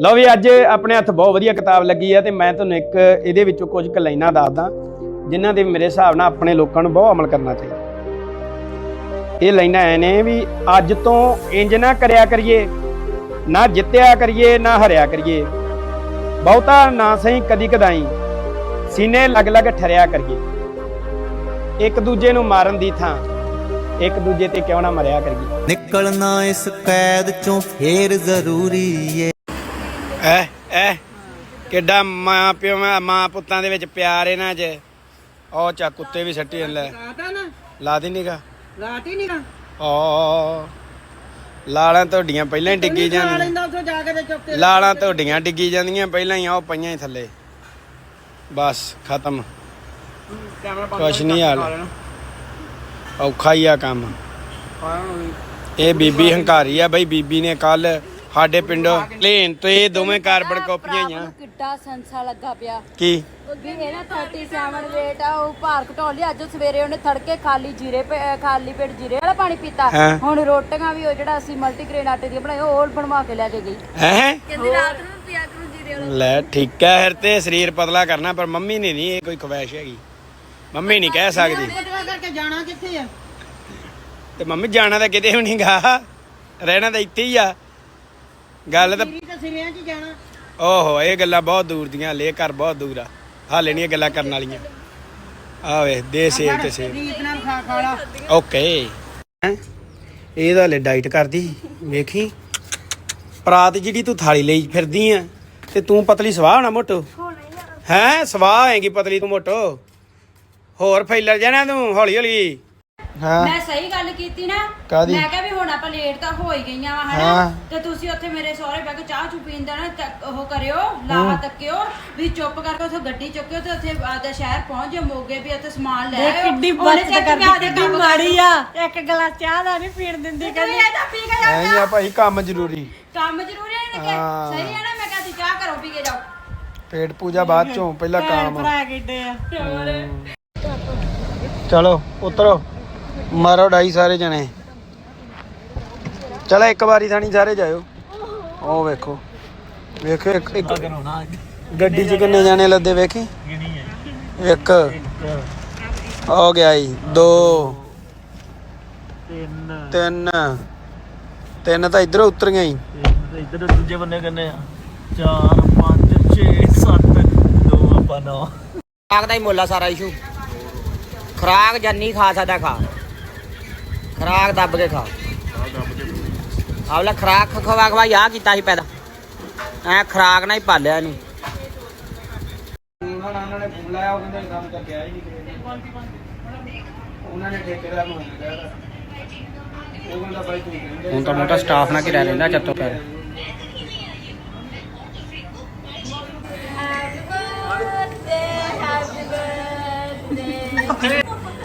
ਲਓ ਵੀ ਅੱਜ ਆਪਣੇ ਹੱਥ ਬਹੁਤ ਵਧੀਆ ਕਿਤਾਬ ਲੱਗੀ ਹੈ ਤੇ ਮੈਂ ਤੁਹਾਨੂੰ ਇੱਕ ਇਹਦੇ ਵਿੱਚੋਂ ਕੁਝ ਕੁ ਲਾਈਨਾਂ ਦੱਸਦਾ, ਜਿਨ੍ਹਾਂ ਦੇ ਮੇਰੇ ਹਿਸਾਬ ਨਾਲ ਆਪਣੇ ਲੋਕਾਂ ਨੂੰ ਬਹੁਤ ਅਮਲ ਕਰਨਾ ਚਾਹੀਦਾ। ਇਹ ਲਾਈਨਾਂ ਐ ਨੇ ਵੀ ਅੱਜ ਤੋਂ ਇੰਜ ਨਾ ਕਰਿਆ ਕਰੀਏ, ਨਾ ਜਿੱਤਿਆ ਕਰੀਏ, ਨਾ ਹਰਿਆ ਕਰੀਏ। ਬਹੁਤਾ ਨਾ ਸਹੀ, ਕਦੀ ਕਦਾਈ ਸੀਨੇ ਲੱਗ ਲੱਗ ਠਰਿਆ ਕਰੀਏ। ਇੱਕ ਦੂਜੇ ਨੂੰ ਮਾਰਨ ਦੀ ਥਾਂ, ਇੱਕ ਦੂਜੇ ਤੇ ਕਿਉਂ ਨਾ ਮਰਿਆ ਕਰੀਏ। ਨਿਕਲਣਾ ਇਸ ਕੈਦ ਚੋਂ ਫੇਰ ਜ਼ਰੂਰੀ ਏ। ਐ ਐ। ਕਿੱਡਾ ਮਾਂ ਪਿਓ ਮਾਂ- ਮਾਂ ਪੁੱਤਾਂ ਦੇ ਵਿੱਚ ਪਿਆਰ ਇਹਨਾਂ 'ਚ। ਉਹ ਚਾ ਕੁੱਤੇ ਵੀ ਸੱਟੀ ਲੈ ਲਾਤਾ ਨਾ। ਲਾ ਦੀ ਨੀਗਾ ਲਾਤੀ ਨਹੀਂ ਨਾ ਓ। ਲਾਲਾਂ ਤੁਹਾਡੀਆਂ ਪਹਿਲਾਂ ਹੀ ਡਿੱਗੀ ਜਾਂਦੀਆਂ। ਲਾਲਾਂ ਤੁਹਾਡੀਆਂ ਡਿੱਗੀ ਜਾਂਦੀਆਂ ਪਹਿਲਾਂ ਹੀ ਆ ਉਹ ਪਈਆਂ ਹੀ ਥੱਲੇ। ਬਸ ਖਤਮ। ਕੁਛ ਨਹੀਂ ਹਾਲ। ਔਖਾ ਹੀ ਆ ਕੰਮ। ਇਹ ਬੀਬੀ ਹੰਕਾਰੀ ਆ ਬਈ ਬੀਬੀ ਨੇ ਕੱਲ ਸਾਡੇ ਪਿੰਡੋਂ ਲੈਣ ਤੋਂ ਇਹ ਦੋਵੇਂ ਕਾਰਬਨ ਕਾਪੀਆਂ ਹੀ ਆ। ਕਿੱਡਾ ਸੰਸਾ ਲੱਗਾ ਪਿਆ। ਕੀ? ਵੀ ਇਹ ਨਾ 37 ਰੇਟ ਆ ਉਹ ਭਾਰ ਘਟਾਉਣ ਲਈ ਅੱਜ ਸਵੇਰੇ ਉਹਨੇ ਤੜਕੇ ਖਾਲੀ ਜੀਰੇ ਪੇ- ਅਹ ਖਾਲੀ ਪੇਟ ਜੀਰੇ ਵਾਲਾ ਪਾਣੀ ਪੀਤਾ। ਹਾਂ। ਹੁਣ ਰੋਟੀਆਂ ਵੀ ਉਹ ਜਿਹੜਾ ਅਸੀਂ ਮਲਟੀਗ੍ਰੇਨ ਆਟੇ ਦੀ ਬਣਾਈ ਉਹ ਬਣਵਾ ਕੇ ਲੈ ਕੇ ਗਈ। ਹੈ? ਕਹਿੰਦੀ ਰਾਤ ਨੂੰ ਪਿਆ ਕਰੂ ਜੀਰੇ ਵਾਲਾ। ਲੈ ਠੀਕ ਹੈ ਫਿਰ ਤੇ ਸਰੀਰ ਪਤਲਾ ਕਰਨਾ ਪਰ ਮੰਮੀ ਨੇ ਨਹੀਂ ਇਹ ਕੋਈ ਖਵਾਇਸ਼ ਹੈਗੀ। ਮੰਮੀ ਨਹੀਂ ਕਹਿ ਸਕਦੀ। ਕਰਕੇ ਜਾਣਾ ਕਿੱਥੇ ਆ? ਤੇ ਮੰਮੀ ਜਾਣਾ ਤਾਂ ਕਿਤੇ ਵੀ ਨਹੀਂਗਾ ਰਹਿਣਾ ਤਾਂ ਇੱਥੇ ਹੀ ਆ। ਗੱਲ ਤਾਂ ਤੇ ਸਿਰਿਆਂ 'ਚ ਜਾਣਾ। ਓਹੋ ਇਹ ਗੱਲਾਂ ਬਹੁਤ ਦੂਰ ਦੀਆਂ ਲੈ ਘਰ ਬਹੁਤ ਦੂਰ ਆ। ਹਾਲੇ ਨਹੀਂ ਇਹ ਗੱਲਾਂ ਕਰਨ ਵਾਲੀਆਂ। ਆ ਵੇ ਦੇ ਸੇਬ ਤੇ ਸੇਬ। ਰੀਤ ਨਾਲ ਖਾ ਖਾਲਾ ਓਕੇ। ਇਹ ਤਾਂ ਲੈ ਡਾਈਟ ਕਰਦੀ ਵੇਖੀ। ਪਰਾਤ ਜਿਹੜੀ ਤੂੰ ਥਾਲੀ ਲਈ ਫਿਰਦੀ ਆ ਤੇ ਤੂੰ ਪਤਲੀ ਸਵਾਹ ਹੋਣਾ ਮੋਟੋ? ਹੈ? ਸਵਾਹ ਹੈਗੀ ਪਤਲੀ ਤੂੰ ਮੋਟੋ। ਹੋਰ ਫੈਲਰ ਜਾਣਾ ਤੂੰ ਹੌਲੀ ਹੌਲੀ ਹਾਂ। ਮੈਂ ਸਹੀ ਗੱਲ ਕੀਤੀ ਨਾ? ਕਾਹਦੀ? ਮੈਂ ਕਿਹਾ ਵੀ ਹੁਣ ਆਪਾਂ ਲੇਟ ਤਾਂ ਹੋ ਹੀ ਗਈਆਂ ਵਾ ਹਾਂ। ਹਨਾ ਤੇ ਤੁਸੀਂ ਉੱਥੇ ਮੇਰੇ ਸਹੁਰੇ ਬਹਿ ਕੇ ਚਾਹ ਚੂ ਪੀਣ ਦਾ ਨਾ ਤੱਕ- ਉਹ ਕਰਿਓ ਲਾਵਾ ਤੱਕਿਓ ਵੀ ਚੁੱਪ ਕਰਕੇ ਉੱਥੇ ਗੱਡੀ ਚੁੱਕਿਓ ਤੇ ਉੱਥੇ ਆਦਾ ਸ਼ਹਿਰ ਪਹੁੰਚ ਜਾ ਮੋਗੇ ਵੀ ਉੱਥੇ ਸਮਾਨ ਲੈ ਆਇਓ। ਕਿੱਡੀ ਉਹਨੇ ਬੱਚਤ ਚੱਕ ਕਰਦੀ ਕੇ ਆਪਦੇ ਕਿੱਡੀ ਕੰਮ ਮਾੜੀ ਆ। ਇੱਕ ਗਲਾਸ ਚਾਹ ਦਾ ਨਹੀਂ ਪੀਣ ਦਿੰਦੀ ਕਹਿੰਦੀ ਇਹ ਤਾਂ ਪੀ ਕੇ ਜਾਓ ਐਂ ਆ ਭਾਈ ਕੰਮ ਜ਼ਰੂਰੀ। ਕੰਮ ਜ਼ਰੂਰੀ ਹੈ ਨਾ ਕਿ ਹਾਂ। ਸਹੀ ਹੈ ਨਾ ਮੈਂ ਕਹਿੰਦੀ ਚਾਹ ਕਰੋ ਪੀ ਕੇ ਜਾਓ। ਪੇਟ ਪੂਜਾ ਬਾਅਦ ਚੋਂ ਪਹਿਲਾਂ ਕੰਮ। ਭਰਾ ਕਿੱਡੇ ਆ। ਚਲੋ ਉਤਰੋ। ਮਾਰੋ ਡਾਈ ਸਾਰੇ ਜਣੇ। ਚਲੋ ਇੱਕ ਵਾਰੀ ਥਾਣੀ ਸਾਰੇ ਜਾਇਓ। ਉਹ ਵੇਖੋ। ਵੇਖੋ ਇੱਕ ਇੱਕ ਗੱਡੀ 'ਚ ਕਿੰਨੇ ਜਾਣੇ ਲੱਦੇ ਵੇਖੀ? ਇੱਕ। ਹੋ ਗਿਆ ਜੀ। ਦੋ। ਤਿੰਨ। ਤਿੰਨ ਤਿੰਨ ਤਾਂ ਇਧਰੋਂ ਉਤਰੀਆਂ ਹੀ ਇਧਰ ਦੂਜੇ ਬੰਨੇ ਕਿੰਨੇ ਆ 4 5 6 7 2 ਆਪਾਂ 9 ਖੁਰਾਕ ਦਾ ਹੀ ਮੁੱਲ ਸਾਰਾ ਇਸ਼ੂ ਖੁਰਾਕ ਜੰਨੀ ਖਾ ਸਕਦਾ ਖਾ। ਖੁਰਾਕ ਦੱਬ ਕੇ ਖਾ ਆਵਲਾ ਖੁਰਾਕ ਖਵਾ ਖਵਾ ਆ ਕੀਤਾ ਸੀ ਪੈਦਾ। ਐ ਖੁਰਾਕ ਨਾਲ ਹੀ ਪਾਲਿਆ ਇਹਨੂੰ। ਉਹਨਾਂ ਨੇ ਫੋਨ ਲਾਇਆ ਉਹ ਕਹਿੰਦੇ ਕੰਮ ਤਾਂ ਗਿਆ ਹੀ ਨਹੀਂ ਉਹਨਾਂ ਨੇ ਠੇਕੇਦਾਰ ਨੂੰ ਉਹ ਕਹਿੰਦਾ ਬਾਈ ਤੂੰ ਕਹਿੰਦੇ ਹੁਣ ਤਾਂ ਮੋਟਾ ਸਟਾਫ ਨਾਲ ਘਿਰਿਆ ਰਹਿੰਦਾ ਚੱਤੋ ਪੈਰ।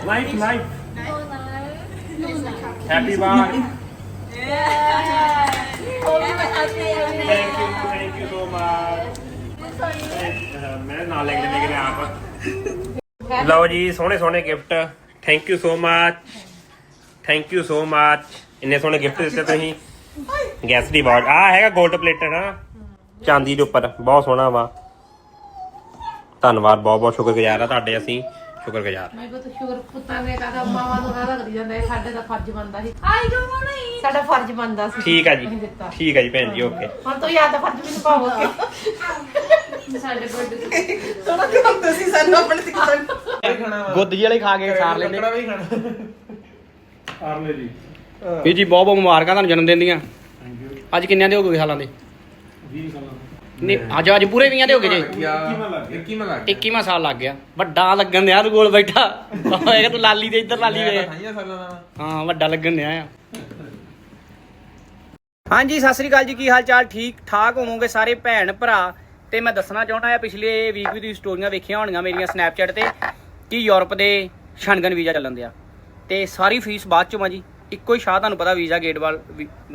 Life life thank you so much ਮੈਂ ਨਾਲ ਲੈ ਕੇ ਲੈ ਕੇ ਆਪ। ਲਓ ਜੀ ਸੋਹਣੇ ਸੋਹਣੇ gift thank you so much thank you so much ਇੰਨੇ ਸੋਹਣੇ ਗਿਫਟ ਦਿੱਤੇ ਤੁਸੀਂ। ਗੈਸ ਦੀ ਬਾਟ ਆ ਹੈਗਾ 골ਡ ਪਲੇਟਡ ਹਾਂ। ਚਾਂਦੀ ਦੇ ਉੱਪਰ। ਬਹੁਤ ਸੋਹਣਾ ਵਾ। ਧੰਨਵਾਦ ਬਹੁਤ ਬਹੁਤ ਸ਼ੁਕਰਗੁਜ਼ਾਰ ਆ ਤੁਹਾਡੇ ਅਸੀਂ। ਸ਼ੁਕਰਗੁਜ਼ਾਰ ਨਹੀਂ ਬਤ ਸ਼ੁਕਰ ਪੁੱਤਾਂ ਨੇ ਕਹਦਾ ਮਾਵਾਂ ਤੋਂ ਕਾਹਦਾ ਕਰੀ ਜਾਂਦਾ ਇਹ ਸਾਡੇ ਦਾ ਫਰਜ਼ ਬਣਦਾ ਸੀ। ਆਈ ਜੋ ਨਹੀਂ? ਸਾਡਾ ਫਰਜ਼ ਬਣਦਾ ਸੀ। ਠੀਕ ਆ ਜੀ। ਅਸੀਂ ਦਿੱਤਾ। ਠੀਕ ਆ ਜੀ ਭੈਣ ਜੀ ਓਕੇ। ਹੁਣ ਤੋਂ ਯਾਦ ਦਾ ਫਰਜ਼ ਮੈਨੂੰ ਪਾਵੋਗੇ ਸਾਡੇ ਬਰਥਡੇ ਗੁੱਦ ਵਾਲੇ ਖਾ ਕੇ ਸਾਰ ਲੈਂਦੇ। ਆਰਲੇ ਜੀ। ਵੀ ਜੀ ਬਹੁਤ ਬਹੁਤ ਮੁਬਾਰਕਾਂ ਤੁਹਾਨੂੰ ਜਨਮ ਦਿਨ ਦੀਆਂ। ਅੱਜ ਕਿੰਨਿਆਂ ਦੇ ਹੋ ਗਏ ਸਾਲਾਂ ਦੇ? 20 ਸਾਲਾਂ ਨਹੀਂ ਅੱਜ ਅੱਜ ਪੂਰੇ 20 ਦੇ ਹੋ ਗਏ ਜੀ। 21 ਲੱਗ ਗਿਆ। 21ਵਾਂ ਸਾਲ ਲੱਗ ਗਿਆ। ਵੱਡਾ ਲੱਗਣ ਦਿਆ ਤੂੰ ਕੋਲ ਬੈਠਾ। ਹੋਏਗਾ ਤੂੰ ਲਾਲੀ ਦੇ ਇੱਧਰ ਲਾਲੀ ਵੇ ਹਾਂ ਵੱਡਾ ਲੱਗਣ ਦਿਆ ਆ। ਹਾਂਜੀ ਸਤਿ ਸ੍ਰੀ ਅਕਾਲ ਜੀ ਕੀ ਹਾਲ ਚਾਲ? ਠੀਕ ਠਾਕ ਹੋਵੋਗੇ ਸਾਰੇ ਭੈਣ ਭਰਾ? ਤੇ ਮੈਂ ਦੱਸਣਾ ਚਾਹੁੰਦਾ ਆ ਪਿਛਲੇ ਵੀਕ ਵੀ ਤੁਸੀਂ ਸਟੋਰੀਆਂ ਵੇਖੀਆਂ ਹੋਣਗੀਆਂ ਮੇਰੀਆਂ ਸਨੈਪਚੈਟ ਤੇ ਕਿ ਯੂਰਪ ਦੇ ਸ਼ਨਗਨ ਵੀਜ਼ਾ ਚੱਲਣ ਦਿਆ। ਤੇ ਸਾਰੀ ਫੀਸ ਬਾਅਦ ਚੋਂ ਆ ਜੀ। ਇੱਕੋ ਹੀ ਸ਼ਾਹ ਤੁਹਾਨੂੰ ਪਤਾ ਵੀਜ਼ਾ ਗੇਟ ਵਾਲ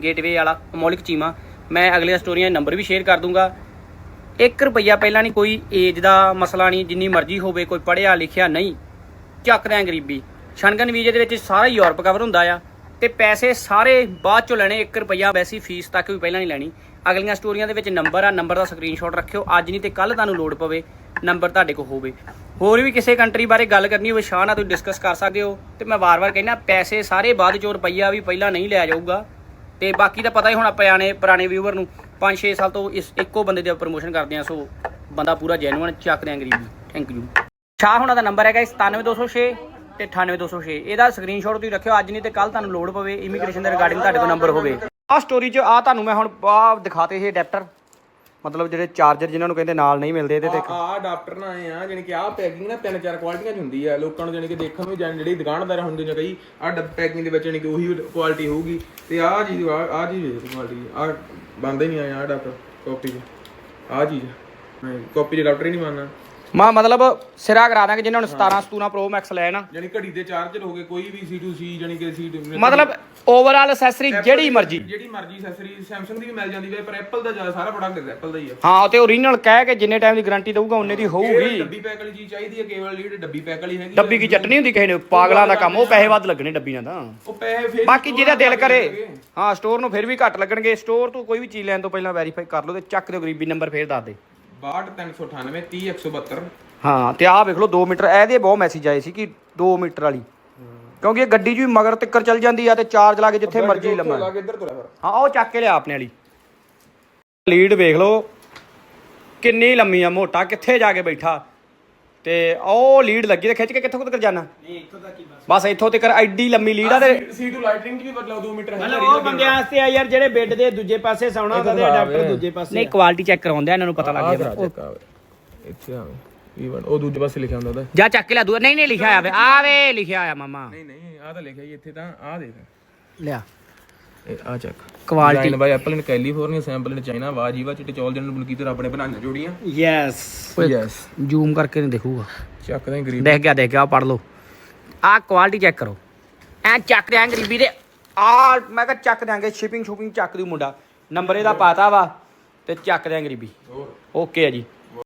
ਗੇਟਵੇ ਵਾਲਾ ਮੌਲਿਕ ਚੀਮਾ। ਮੈਂ ਅਗਲੀਆਂ ਸਟੋਰੀਆਂ ਦੇ ਨੰਬਰ ਵੀ ਸ਼ੇਅਰ ਕਰ ਦੂੰਗਾ। 1 ਰੁਪਈਆ ਪਹਿਲਾਂ ਨਹੀਂ, ਕੋਈ ਏਜ ਦਾ ਮਸਲਾ ਨਹੀਂ, ਜਿੰਨੀ ਮਰਜ਼ੀ ਹੋਵੇ, ਕੋਈ ਪੜ੍ਹਿਆ ਲਿਖਿਆ ਨਹੀਂ ਚੱਕਦੇ ਗਰੀਬੀ। ਸ਼ਨਗਨ ਵੀਜ਼ੇ ਦੇ ਵਿੱਚ ਸਾਰਾ ਯੂਰਪ ਕਵਰ ਹੁੰਦਾ ਆ ਤੇ ਪੈਸੇ ਸਾਰੇ ਬਾਅਦ ਚੋਂ ਲੈਣੇ 1 ਰੁਪਈਆ ਵੈਸੀ ਫੀਸ ਤੱਕ ਵੀ ਪਹਿਲਾਂ ਨਹੀਂ ਲੈਣੀ। ਅਗਲੀਆਂ ਸਟੋਰੀਆਂ ਦੇ ਵਿੱਚ ਨੰਬਰ ਆ ਨੰਬਰ ਦਾ ਸਕਰੀਨਸ਼ਾਟ ਰੱਖਿਓ, ਅੱਜ ਨਹੀਂ ਤੇ ਕੱਲ ਤੁਹਾਨੂੰ ਲੋਡ ਪਵੇ ਨੰਬਰ ਤੁਹਾਡੇ ਕੋਲ ਹੋਵੇ। ਹੋਰ ਵੀ ਕਿਸੇ ਕੰਟਰੀ ਬਾਰੇ ਗੱਲ ਕਰਨੀ ਹੋਵੇ, ਸ਼ਾਹ ਨਾਲ ਤੁਸੀਂ ਡਿਸਕਸ ਕਰ ਸਕਦੇ ਹੋ, ਤੇ ਮੈਂ ਵਾਰ-ਵਾਰ ਕਹਿੰਦਾ, ਪੈਸੇ ਸਾਰੇ ਬਾਅਦ ਚੋਂ ਰੁਪਈਆ ਵੀ ਪਹਿਲਾਂ ਨਹੀਂ ਲਿਆ ਜਾਊਗਾ। ਤੇ ਬਾਕੀ ਤਾਂ ਪਤਾ ਹੀ ਹੁਣ ਆਪਾਂ ਆਣੇ ਪੁਰਾਣੇ ਵਿਊਵਰ ਨੂੰ। 5-6 ਸਾਲ ਤੋਂ ਇਸ ਇੱਕੋ ਬੰਦੇ ਦੇ ਪ੍ਰੋਮੋਸ਼ਨ ਕਰਦੇ ਆ ਸੋ ਬੰਦਾ ਪੂਰਾ ਜੈਨੂਅਨ ਚੱਕ ਦਿਆਂ ਗਰੀਬੀ ਥੈਂਕ ਯੂ ਸ਼ਾਹ ਹੁਣਾਂ ਦਾ ਨੰਬਰ ਹੈਗਾ 97206 ਤੇ 98206 ਇਹਦਾ ਸਕਰੀਨਸ਼ਾਟ ਤੁਸੀਂ ਰੱਖਿਓ, ਅੱਜ ਨਹੀਂ ਤੇ ਕੱਲ ਤੁਹਾਨੂੰ ਲੋਡ ਪਵੇ ਇਮੀਗ੍ਰੇਸ਼ਨ ਦੇ ਰਿਗਾਰਡਿੰਗ ਤੁਹਾਡੇ ਕੋਲ ਨੰਬਰ ਹੋਵੇ। ਆਹ ਸਟੋਰੀ 'ਚ ਆ ਤੁਹਾਨੂੰ ਮੈਂ ਹੁਣ ਆ ਦਿਖਾਤੇ ਇਹ ਅਡੈਪਟਰ ਮਤਲਬ ਜਿਹੜੇ ਚਾਰਜਰ ਜਿਨ੍ਹਾਂ ਨੂੰ ਕਹਿੰਦੇ ਨਾਲ ਨਹੀਂ ਮਿਲਦੇ ਇਹਦੇ ਤੇ ਆ ਅਡਾਪਟਰ ਨਾ ਆਏ ਆ ਜਾਨੀ ਕਿ ਆ ਪੈਕਿੰਗ ਨਾ ਤਿੰਨ ਚਾਰ ਕੁਆਲਿਟੀਆਂ ਚ ਹੁੰਦੀ ਆ। ਲੋਕਾਂ ਨੂੰ ਜਾਨੀ ਕਿ ਦੇਖਣ ਨੂੰ ਜਾਨੀ ਜਿਹੜੀ ਦੁਕਾਨਦਾਰ ਹੁੰਦੇ ਨੇ ਕਈ ਆ ਪੈਕਿੰਗ ਦੇ ਵਿੱਚ ਜਾਨੀ ਕਿ ਉਹੀ ਕੁਆਲਿਟੀ ਹੋਊਗੀ। ਤੇ ਆ ਚੀਜ਼ ਆ ਚੀਜ਼ ਕੁਆਲਿਟੀ ਆ ਬੰਦੇ ਨਹੀਂ ਆਏ ਆ ਅਡਾਪਟਰ ਕਾਪੀ ਆ। ਚੀਜ਼ ਕਾਪੀ ਚ ਅਡਾਪਟਰ ਹੀ ਨਹੀਂ ਮੰਨਣਾ ਮਾ ਮਤਲਬ ਸਿਰਾ ਕਰਾ ਦਾਂਗੇ ਜਿਨ੍ਹਾਂ ਨੂੰ 17 17 ਪ੍ਰੋ ਮੈਕਸ ਲੈਣਾ ਜਾਨੀ ਘੜੀ ਦੇ ਚਾਰਜਰ ਹੋ ਗਏ ਕੋਈ ਵੀ C2C ਜਾਨੀ ਕਿ ਸੀ ਮਤਲਬ ਓਵਰਆਲ ਅਸੈਸਰੀ ਜਿਹੜੀ ਮਰਜ਼ੀ। ਜਿਹੜੀ ਮਰਜ਼ੀ ਐਕਸੈਸਰੀ Samsung ਦੀ ਵੀ ਮਿਲ ਜਾਂਦੀ ਹੈ ਪਰ Apple ਦਾ ਜ਼ਿਆਦਾ ਸਾਰਾ ਪ੍ਰੋਡਕਟ Apple ਦਾ ਹੀ ਆ ਹਾਂ ਤੇ ਓਰੀਜਨਲ ਕਹਿ ਕੇ ਜਿੰਨੇ ਟਾਈਮ ਦੀ ਗਾਰੰਟੀ ਦਊਗਾ ਉਹਨੇ ਦੀ ਹੋਊਗੀ। ਡੱਬੀ ਪੈਕ ਵਾਲੀ ਚੀਜ਼ ਚਾਹੀਦੀ ਹੈ ਕੇਵਲ ਲੀਡ ਡੱਬੀ ਪੈਕ ਵਾਲੀ ਹੈਗੀ ਡੱਬੀ ਕੀ ਚਟਨੀ ਹੁੰਦੀ ਕਿਸੇ ਨੇ? ਪਾਗਲਾਂ ਦਾ ਕੰਮ ਉਹ ਪੈਸੇ ਵੱਧ ਲੱਗਣੇ ਡੱਬੀ ਨਾਲ ਤਾਂ ਉਹ ਪੈਸੇ ਫੇਰ ਬਾਕੀ ਜਿਹਦਾ ਦਿਲ ਕਰੇ ਹਾਂ ਸਟੋਰ ਨੂੰ ਫਿਰ ਵੀ ਘੱਟ ਲੱਗਣਗੇ। ਸਟੋਰ ਤੋਂ ਕੋਈ ਵੀ ਚੀਜ਼ ਲੈਣ ਤੋਂ ਪਹਿਲਾਂ ਵੈਰੀਫਾਈ ਕਰ ਲਓ ਤੇ ਚੱਕ ਦਿਓ ਗਰੀਬੀ ਨੰਬਰ ਫੇਰ ਦੱਸ ਦੇ। 62398 30172 ਹਾਂ ਤੇ ਆਹ ਵੇਖ ਲਓ 2 ਮੀਟਰ ਇਹਦੇ ਬਹੁਤ ਮੈਸੇਜ ਆਏ ਸੀ ਕਿ 2 ਮੀਟਰ ਵਾਲੀ। ਕਿਉਂਕਿ ਇਹ ਗੱਡੀ 'ਚ ਵੀ ਮਗਰ ਤਿੱਕਰ ਚੱਲ ਜਾਂਦੀ ਆ ਤੇ ਚਾਰਜ ਲਾ ਕੇ ਜਿੱਥੇ ਮਰਜ਼ੀ ਲੰਮਾ। ਲਾ ਕੇ ਇੱਧਰ ਤੁਰਿਆ ਫਿਰ। ਹਾਂ ਉਹ ਚੱਕ ਕੇ ਲਿਆ ਆਪਣੇ ਵਾਲੀ। ਲੀਡ ਵੇਖ ਲਓ ਕਿੰਨੀ ਲੰਮੀ ਆ ਮੋਟਾ ਕਿੱਥੇ ਜਾ ਕੇ ਬੈਠਾ? ਤੇ ਉਹ ਲੀਡ ਲੱਗੀ ਤੇ ਖਿੱਚ ਕੇ ਕਿੱਥੋਂ ਤੱਕ ਜਾਣਾ? ਨਹੀਂ ਇੱਥੋਂ ਤੱਕ ਹੀ ਬਸ। ਬਸ ਇੱਥੋਂ ਤੱਕ ਐਡੀ ਲੰਮੀ ਲੀਡ ਆ ਤੇ C2 ਲਾਈਟਨਿੰਗ ਚ ਵੀ ਮਤਲਬ 2 ਮੀਟਰ ਹੈ। ਮਤਲਬ ਉਹ ਬੰਦਿਆਂ ਵਾਸਤੇ ਆ ਯਾਰ ਜਿਹੜੇ ਬੈੱਡ ਦੇ ਦੂਜੇ ਪਾਸੇ ਸੌਣਾ ਹੁੰਦਾ ਤੇ ਅਡਾਪਟਰ ਦੂਜੇ ਪਾਸੇ ਨਹੀਂ ਕੁਆਲਿਟੀ ਚੈੱਕ ਕਰਾਉਂਦੇ ਆ ਇਹਨਾਂ ਨੂੰ ਪਤਾ ਲੱਗ ਗਿਆ। ਇੱਥੇ ਆਵੇ ਈਵਨ ਉਹ ਦੂਜੇ ਪਾਸੇ ਲਿਖਿਆ ਹੁੰਦਾ ਉਹਦਾ। ਜਾ ਚੱਕ ਕੇ ਲਿਆ ਦੂਆ ਨਹੀਂ ਨਹੀਂ ਲਿਖਿਆ ਆਵੇ ਆਵੇ ਲਿਖਿਆ ਆ ਮਾਮਾ। ਨਹੀਂ ਨਹੀਂ ਆਹ ਤਾਂ ਲਿਖਿਆ ਹੀ ਇੱਥੇ ਤਾਂ ਆਹ ਦੇਖ। ਲਿਆ। ਆ ਚੱਕ quality design by Apple in California assembled in China ਵਾਜੀਵਾ ਚਿੱਟੇ ਚੌਲ ਜਨ ਬਲਕੀ ਤੇ ਰੱਬ ਨੇ ਬਣਾਈਆਂ ਜੋੜੀਆਂ। ਯੈਸ ਯੈਸ ਜ਼ੂਮ ਕਰਕੇ ਨਹੀਂ ਦੇਖੂਗਾ। ਚੱਕਦੇ ਆਂ ਗਰੀਬ। ਦੇਖ ਗਿਆ ਦੇਖ ਗਿਆ ਪੜ ਲਓ। ਆਹ ਕੁਆਲਿਟੀ ਚੈੱਕ ਕਰੋ। ਐ ਚੱਕ ਦਿਆਂ ਗਰੀਬੀ ਦੇ। ਆ ਮੈਂ ਕਿਹਾ ਚੱਕ ਦਿਆਂਗੇ ਸ਼ਿਪਿੰਗ ਸ਼ੂਪਿੰਗ ਚੱਕ ਦਿਓ ਮੁੰਡਾ। ਨੰਬਰ ਇਹਦਾ ਪਾਤਾ ਵਾ ਤੇ ਚੱਕ ਦਿਆਂ ਗਰੀਬੀ। ਓਕੇ ਆ ਜੀ।